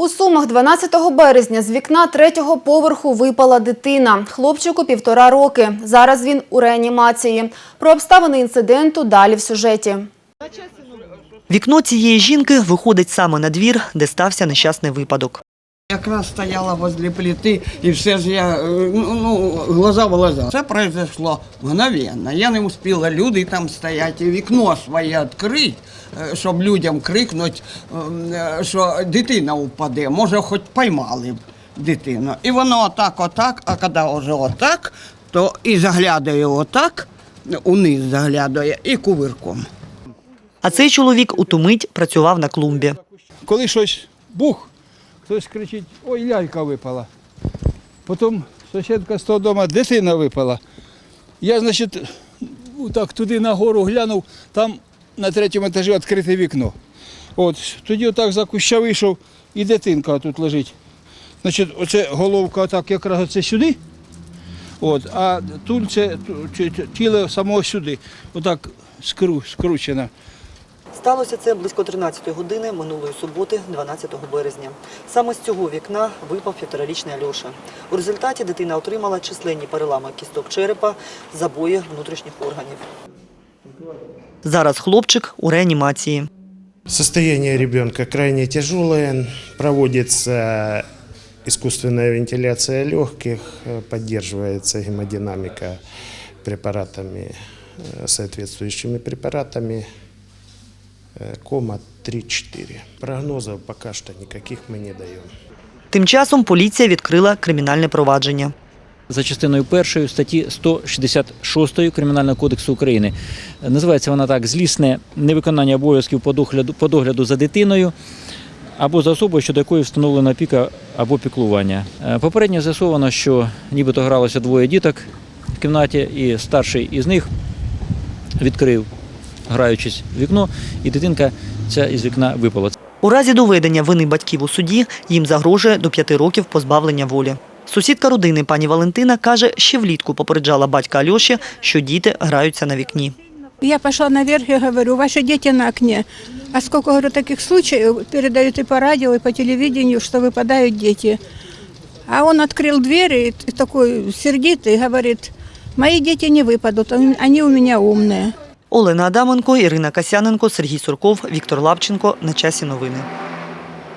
У Сумах 12 березня з вікна третього поверху випала дитина. Хлопчику півтора роки. Зараз він у реанімації. Про обставини інциденту далі в сюжеті. Вікно цієї жінки виходить саме на двір, де стався нещасний випадок. Якраз стояла возле плиты, и все же я, э, ну, ну, глаза в глаза. Це произошло мгновенно. Я не успіла, люди там стоять, і вікно своє відкрити, е, щоб людям крикнути, е, що дитина впаде. Може, хоч поймали б дитину. І воно отак, отак, а коли вже отак, то і заглядає отак, униз заглядає, і кувирком. А цей чоловік у ту мить працював на клумбі. коли щось бух, хтось кричить, ой, лялька випала. Потім сусідка з того дому, дитина випала. Я, значить, так туди нагору глянув, там на третьому етажі відкрите вікно. От, тоді отак за куща вийшов і дитинка тут лежить. Значить, оце головка отак якраз оце сюди. От, а тульце, тіло самого сюди, отак скру, скручено. Сталося це близько 13 години минулої суботи, 12 березня. Саме з цього вікна випав півторарічний Альоша. У результаті дитина отримала численні перелами кісток черепа, забої внутрішніх органів. Зараз хлопчик у реанімації. Состояние ребенка крайне тяжелое. Проводится искусственная вентиляция легких, поддерживается гемодинамика препаратами, э, соответствующими препаратами. Э, Кома 3-4. Прогнозов пока что никаких мы не даем. Тим часом поліція відкрила кримінальне провадження. за частиною першої статті 166 Кримінального кодексу України. Називається вона так: злісне невиконання обов'язків по догляду, по догляду за дитиною або за особою, щодо якої встановлена опіка або піклування. Е, Попередньо з'ясовано, що нібито гралося двоє діток в кімнаті, і старший із них відкрив, граючись в вікно, і дитинка ця із вікна випала. У разі доведення вини батьків у суді їм загрожує до п'яти років позбавлення волі. Сусідка родини пані Валентина каже, ще влітку попереджала батька Альоші, що діти граються на вікні. Я пошла наверх и говорю, ваши дети на окне. А сколько, говорю, таких случаев передают и по радио, и по телевидению, что выпадают дети. А он открыл дверь и т- такой сердитый говорит, мои дети не выпадут, он- они у меня умные. Олена Адаменко, Ірина Касяненко, Сергій Сурков, Віктор Лавченко. На часі новини.